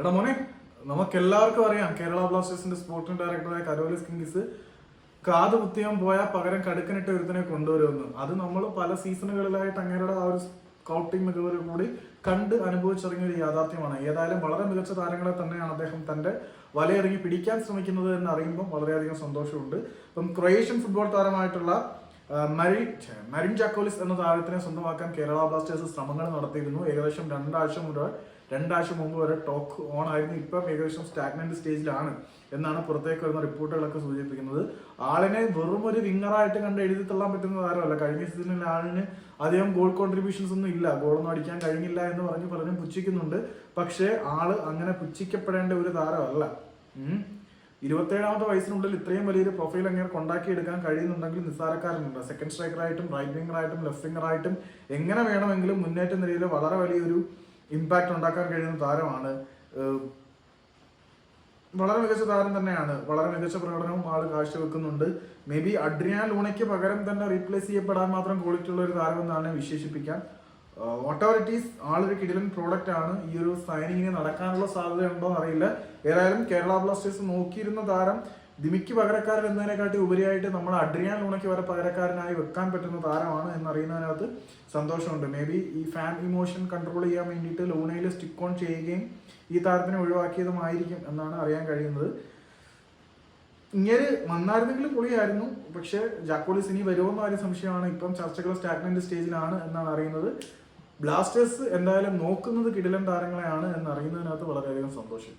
എടാ മോനെ നമുക്ക് എല്ലാവർക്കും അറിയാം കേരള ബ്ലാസ്റ്റേഴ്സിന്റെ സ്പോർട്ടിംഗ് ഡയറക്ടറായ കരോലിസ് കിങ്സ് കാത് കുത്തിയാൻ പോയാൽ പകരം കടുക്കനിട്ട് ഒരുത്തിനെ കൊണ്ടുവരുമെന്ന്. അത് നമ്മൾ പല സീസണുകളിലായിട്ട് അങ്ങേരുടെ ആ ഒരു സ്കൗട്ടിംഗ് മികവോട് കൂടി കണ്ട് അനുഭവിച്ചിറങ്ങിയ ഒരു യാഥാർത്ഥ്യമാണ്. ഏതായാലും വളരെ മികച്ച താരങ്ങളെ തന്നെയാണ് അദ്ദേഹം തന്റെ വലയിറങ്ങി പിടിക്കാൻ ശ്രമിക്കുന്നത് എന്ന് അറിയുമ്പോൾ വളരെയധികം സന്തോഷമുണ്ട്. ഇപ്പം ക്രൊയേഷ്യൻ ഫുട്ബോൾ താരമായിട്ടുള്ള മരി മരിൻ ജാക്കോലിസ് എന്ന താരത്തിനെ സ്വന്തമാക്കാൻ കേരള ബ്ലാസ്റ്റേഴ്സ് ശ്രമങ്ങൾ നടത്തിയിരുന്നു. ഏകദേശം രണ്ടാഴ്ച മുതൽ രണ്ടാഴ്ച മുമ്പ് വരെ ടോക്ക് ഓൺ ആയിരുന്നു. ഇപ്പം ഏകദേശം സ്റ്റാഗ്നന്റ് സ്റ്റേജിലാണ് എന്നാണ് പുറത്തേക്ക് വരുന്ന റിപ്പോർട്ടുകളൊക്കെ സൂചിപ്പിക്കുന്നത്. ആളിനെ വെറും ഒരു വിങ്ങറായിട്ട് കണ്ട് എഴുതി തള്ളാൻ പറ്റുന്ന താരമല്ല. കഴിഞ്ഞ സീസണിൽ ആളിന് അധികം ഗോൾ കോൺട്രിബ്യൂഷൻസ് ഒന്നും ഇല്ല. ഗോളൊന്നും അടിക്കാൻ കഴിഞ്ഞില്ല എന്ന് പറഞ്ഞ് പലരും പുച്ഛിക്കുന്നുണ്ട്. പക്ഷേ ആൾ അങ്ങനെ പുച്ഛിക്കപ്പെടേണ്ട ഒരു താരമല്ല. ഇരുപത്തേഴാമത്തെ വയസ്സിനുള്ളിൽ ഇത്രയും വലിയൊരു പ്രൊഫൈൽ അങ്ങനെ കൊണ്ടാക്കിയെടുക്കാൻ കഴിയുന്നുണ്ടെങ്കിൽ നിസ്സാരക്കാരനുണ്ട്. സെക്കൻഡ് സ്ട്രൈക്കറായിട്ടും റൈറ്റ് വിംഗറായിട്ടും ലെഫ്റ്റ് വിംഗറായിട്ടും എങ്ങനെ വേണമെങ്കിലും മുന്നേറ്റ നിരയിൽ വളരെ വലിയൊരു ഇമ്പാക്റ്റ് ഉണ്ടാക്കാൻ കഴിയുന്ന താരമാണ് വളരെ മികച്ച താരം തന്നെയാണ്. വളരെ മികച്ച പ്രകടനവും ആൾ കാഴ്ചവെക്കുന്നുണ്ട്. മേ ബി അഡ്രിയാൻ ലൂണയ്ക്ക് പകരം തന്നെ റീപ്ലേസ് ചെയ്യപ്പെടാൻ മാത്രം ക്വാളിറ്റി ഉള്ള ഒരു താരമെന്നാണ് വിശേഷിപ്പിക്കാൻ ഓട്ടോറിറ്റീസ് ആളൊരു കിടിലൻ പ്രോഡക്റ്റ് ആണ്. ഈ ഒരു സൈനിങ്ങിന് നടക്കാനുള്ള സാധ്യത ഉണ്ടോ അറിയില്ല. ഏതായാലും കേരള ബ്ലാസ്റ്റേഴ്സ് നോക്കിയിരുന്ന താരം ദിമിക്ക് പകരക്കാരൻ എന്നതിനെക്കാട്ടി ഉപരിയായിട്ട് നമ്മൾ അഡ്രിയാൻ ലൂണയ്ക്ക് വരെ പകരക്കാരനായി വെക്കാൻ പറ്റുന്ന താരമാണ് എന്നറിയുന്നതിനകത്ത് സന്തോഷമുണ്ട്. മേ ബി ഈ ഫാൻ ഇമോഷൻ കൺട്രോൾ ചെയ്യാൻ വേണ്ടിയിട്ട് ലൂണയിൽ സ്റ്റിക്ക് ഓൺ ചെയ്യുകയും ഈ താരത്തിനെ ഒഴിവാക്കിയതുമായിരിക്കും എന്നാണ് അറിയാൻ കഴിയുന്നത്. ഇങ്ങനെ വന്നായിരുന്നെങ്കിലും പൊളിയായിരുന്നു. പക്ഷേ ജാക്കോളിസ് ഇനി വരുമോ എന്ന ഒരു സംശയമാണ്. ഇപ്പം ചർച്ചകൾ സ്റ്റാഗ്നന്റ് സ്റ്റേജിലാണ് എന്നാണ് അറിയുന്നത്. ബ്ലാസ്റ്റേഴ്സ് എന്തായാലും നോക്കുന്നത് കിടിലൻ താരങ്ങളെയാണ് എന്ന് അറിയുന്നതിനകത്ത് വളരെയധികം സന്തോഷം.